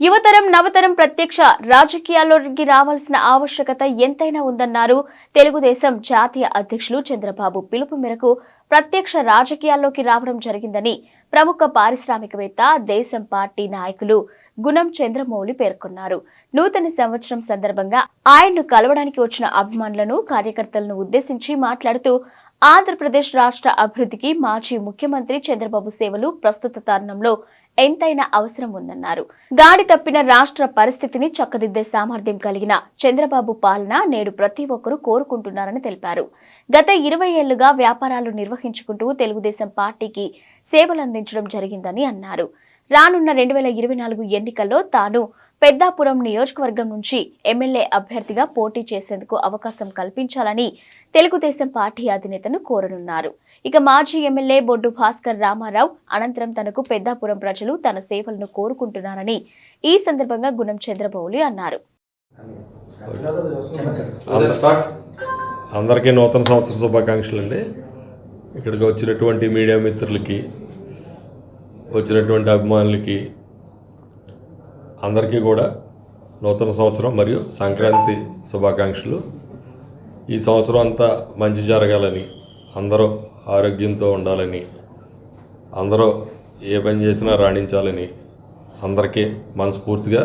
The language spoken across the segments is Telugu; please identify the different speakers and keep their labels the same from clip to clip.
Speaker 1: యువతరం నవతరం ప్రత్యక్ష రాజకీయాల్లోకి రావాల్సిన ఆవశ్యకత ఎంతైనా ఉందన్నారు. తెలుగుదేశం జాతీయ అధ్యక్షులు చంద్రబాబు పిలుపు మేరకు ప్రత్యక్ష రాజకీయాల్లోకి రావడం జరిగిందని ప్రముఖ పారిశ్రామికవేత్త దేశం పార్టీ నాయకులు గుణం చంద్రమౌళి పేర్కొన్నారు. నూతన సంవత్సరం సందర్భంగా ఆయన్ను కలవడానికి వచ్చిన అభిమానులను కార్యకర్తలను ఉద్దేశించి మాట్లాడుతూ ఆంధ్రప్రదేశ్ రాష్ట్ర అభివృద్ధికి మాజీ ముఖ్యమంత్రి చంద్రబాబు సేవలు ప్రస్తుత తరుణంలో ఎంతైనా అవసరం ఉందన్నారు. గాడి తప్పిన రాష్ట్ర పరిస్థితిని చక్కదిద్దే సామర్థ్యం కలిగిన చంద్రబాబు పాలన నేడు ప్రతి ఒక్కరూ కోరుకుంటున్నారని తెలిపారు. గత ఇరవై ఏళ్ళుగా వ్యాపారాలు నిర్వహించుకుంటూ తెలుగుదేశం పార్టీకి సేవలందించడం జరిగిందని అన్నారు. రానున్న రెండు వేల ఇరవై నాలుగు ఎన్నికల్లో తాను పెద్దాపురం నియోజకవర్గం నుంచి ఎమ్మెల్యే అభ్యర్థిగా పోటీ చేసేందుకు అవకాశం కల్పించాలని తెలుగుదేశం పార్టీ అధినేతను కోరనున్నారు. ఇక మాజీ ఎమ్మెల్యే బొడ్డు భాస్కర్ రామారావు అనంతరం తనకు పెద్దాపురం ప్రజలు తన సేవలను కోరుకుంటున్నారని ఈ సందర్భంగా గుణం చంద్రబౌలి అన్నారు.
Speaker 2: అందరికీ నూతన సంవత్సర శుభాకాంక్షలు అండి ఇక్కడికి వచ్చినటువంటి మీడియా మిత్రులకి వచ్చినటువంటి అభిమానులకి అందరికీ కూడా నూతన సంవత్సరం మరియు సంక్రాంతి శుభాకాంక్షలు. ఈ సంవత్సరం అంతా మంచి జరగాలని అందరూ ఆరోగ్యంతో ఉండాలని అందరూ ఏ పని చేసినా రాణించాలని అందరికీ మనస్ఫూర్తిగా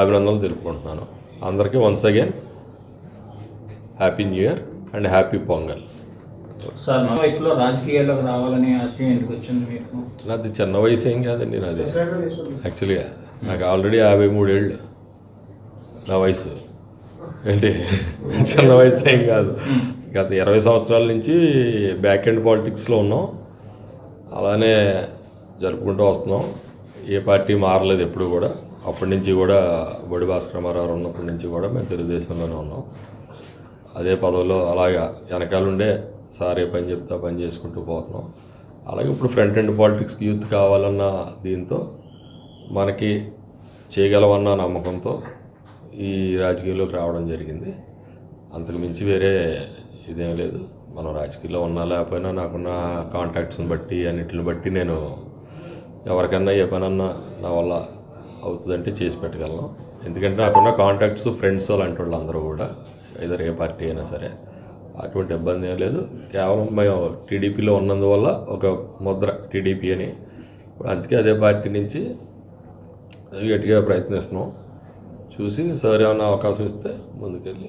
Speaker 2: అభినందనలు తెలుపుకుంటున్నాను. అందరికీ once again happy new year and happy Pongal
Speaker 3: sir మా వయసులో రాజకీయాల్లోకి రావాలని ఆశయం ఎందుకు వచ్చింది మీకు?
Speaker 2: నాది చిన్న వయసు ఏం కాదండి నాది. యాక్చువల్గా నాకు ఆల్రెడీ యాభై మూడేళ్ళు. నా వయసు. ఏంటి? చిన్న వయసు ఏం కాదు. గత ఇరవై సంవత్సరాల నుంచి బ్యాక్ ఎండ్ పాలిటిక్స్లో ఉన్నాం. అలానే జరుపుకుంటూ వస్తున్నాం. ఏ పార్టీ మారలేదు ఎప్పుడు కూడా. అప్పటి నుంచి కూడా బొడి భాస్కర్ రామారావు ఉన్నప్పటి నుంచి కూడా మేము తెలుగుదేశంలోనే ఉన్నాం. అదే పదవిలో అలాగా వెనకాలండే సార్ ఏ పని చెప్తా పని చేసుకుంటూ పోతున్నాం. అలాగే ఇప్పుడు ఫ్రంట్ ఎండ్ పాలిటిక్స్కి యూత్ కావాలన్న దీంతో మనకి చేయగలమన్న నమ్మకంతో ఈ రాజకీయంలోకి రావడం జరిగింది. అంతకు మించి వేరే ఇదేం లేదు. మనం రాజకీయాల్లో ఉన్నా లేకపోయినా నాకున్న కాంటాక్ట్స్ని బట్టి అన్నిటిని బట్టి నేను ఎవరికన్నా ఏ పనన్నా నా వల్ల అవుతుందంటే చేసి పెట్టగలను. ఎందుకంటే నాకున్న కాంటాక్ట్స్ ఫ్రెండ్స్ అలాంటి వాళ్ళు అందరూ కూడా ఏదో ఏ పార్టీ అయినా సరే అటువంటి ఇబ్బంది ఏం లేదు. కేవలం మేము టీడీపీలో ఉన్నందువల్ల ఒక ముద్ర టీడీపీ అని. అందుకే అదే పార్టీ నుంచి గట్టిగా ప్రయత్నిస్తున్నాం. చూసి సార్ ఏమైనా అవకాశం ఇస్తే ముందుకెళ్ళి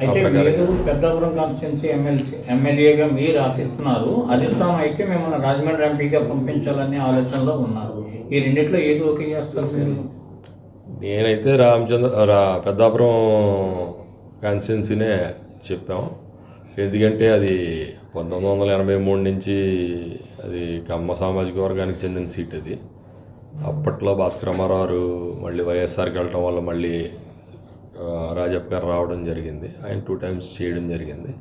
Speaker 3: అయితే మీరు పెద్దాపురం కాన్స్టిట్యున్సీ ఎమ్మెల్సీ ఎమ్మెల్యేగా మీరు ఆశిస్తున్నారు. అధిష్టానం అయితే మిమ్మల్ని రాజమండ్రి ఎంపీగా పంపించాలనే ఆలోచనలో ఉన్నారు. ఈ రెండిట్లో ఏది ఓకే చేస్తారు మీరు?
Speaker 2: నేనైతే రామచంద్ర రా పెద్దాపురం కాన్స్టిట్యున్సీనే చెప్పాం. ఎందుకంటే అది పంతొమ్మిది వందల ఎనభై మూడు నుంచి అది కమ్మ సామాజిక వర్గానికి చెందిన సీట్ అది. అప్పట్లో భాస్కర్ అమ్మారావు మళ్ళీ వైఎస్ఆర్కి వెళ్ళటం వల్ల మళ్ళీ ఆ, రాజప్ప గారు రావడం జరిగింది. ఆయన టూ టైమ్స్ చేయడం జరిగింది.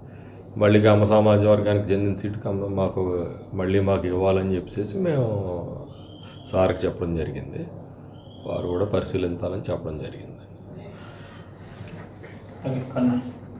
Speaker 2: మళ్ళీ కమ్మ సమాజ వర్గానికి చెందిన సీట్ కమ్మ మాకు మళ్ళీ మాకు ఇవ్వాలని చెప్పేసి మేము సార్కి చెప్పడం జరిగింది. వారు కూడా పరిశీలించాలని చెప్పడం జరిగింది.
Speaker 3: కన్నా.